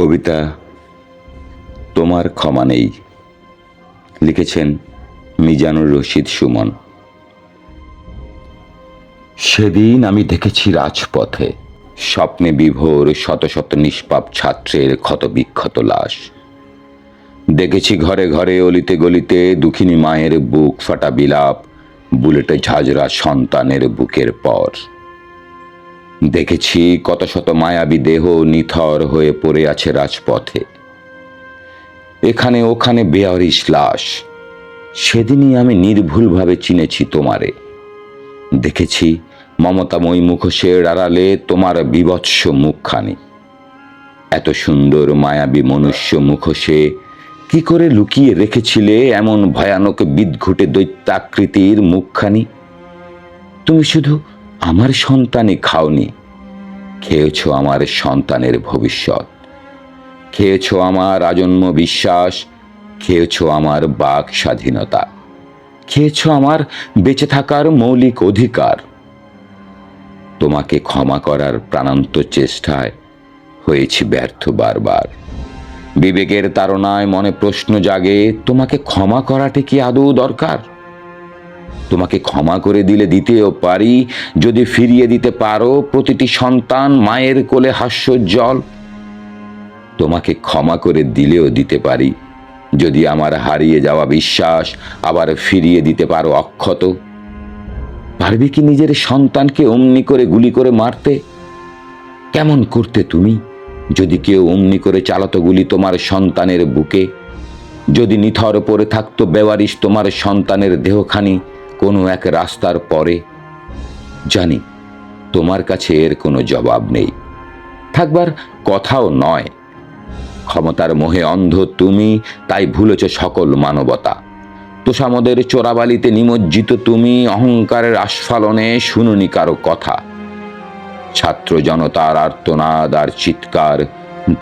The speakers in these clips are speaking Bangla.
কবিতা তোমার ক্ষমা নেই। লিখেছেন মিজানুর রশিদ সুমন। সেদিন আমি দেখেছি রাজপথে স্বপ্নে বিভোর শত শত নিষ্পাপ ছাত্রের ক্ষত বিক্ষত লাশ। দেখেছি ঘরে ঘরে অলিতে গলিতে দুঃখিনী মায়ের বুক ফাটা বিলাপ, বুলেটে ঝাঁঝরা সন্তানের বুকের পর। দেখেছি কত শত মায়াবী দেহ নিথর হয়ে পড়ে আছে রাজপথে। এখানে ওখানে বেয়ারিশ লাশ। সেদিনই আমি নির্ভুলভাবে চিনেছি তোমারে। দেখেছি মমতাময়ী মুখোশের আড়ালে তোমার বিভৎস মুখখানি। এত সুন্দর মায়াবী মনুষ্য মুখোশে কি করে লুকিয়ে রেখেছিলে এমন ভয়ানক বিদঘুটে দৈত্যাকৃতির মুখখানি? তুমি শুধু আমার সন্তানই খাওনি। খেয়েছ আমার সন্তানের ভবিষ্যৎ। খেয়েছ আমার আজন্ম বিশ্বাস। খেয়েছ আমার বাক স্বাধীনতা। খেয়েছ আমার বেঁচে থাকার মৌলিক অধিকার। তোমাকে ক্ষমা করার প্রাণান্ত চেষ্টায় হয়েছি ব্যর্থ বারবার। বিবেকের তাড়নায় মনে প্রশ্ন জাগে, তোমাকে ক্ষমা করাটা কি আদৌ দরকার? তোমাকে ক্ষমা করে দিলে দিতেও পারি। যদি ফিরিয়ে দিতে পারো, প্রতিটি সন্তান মায়ের কোলে হাস্যোজ্জ্বল তোমাকে ক্ষমা করে দিলেও দিতে পারি। যদি আমার হারিয়ে যাওয়া বিশ্বাস আবার ফিরিয়ে দিতে পারো অক্ষত। পারবে কি নিজের সন্তানকে অমনি করে গুলি করে মারতে? কেমন করতে তুমি? যদি কেউ অমনি করে চালাতো গুলি তোমার সন্তানের বুকে? যদি নিথর পড়ে থাকতো বেওয়ারিশ তোমার সন্তানের দেহখানি? কোনো এক রাস্তার পরে, জানি, তোমার কাছে এর কোনো জবাব নেই। থাকবার কথাও নয়। ক্ষমতার মোহে অন্ধ তুমি, তাই ভুলেছ সকল মানবতা। তোষামদের চোরাবালিতে নিমজ্জিত তুমি, অহংকারের আস্ফালনে শুনুনি কারও কথা। ছাত্র জনতার আর্তনাদ আর চিৎকার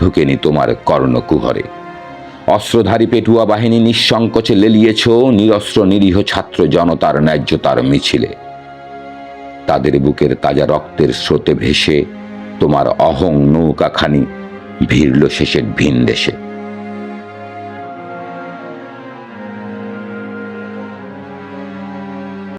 ঢুকেনি তোমার কর্ণকুহরে। অস্ত্রধারী পেটুয়া বাহিনী নিঃসংকোচে লেলিয়েছ, নিরস্ত্র নিরীহ ছাত্র জনতার ন্যায্যতার মিছিলে। তাদের বুকের তাজা রক্তের স্রোতে ভেসে তোমার অহং নৌকাখানি ভিড়ল শেষের ভিন দেশে।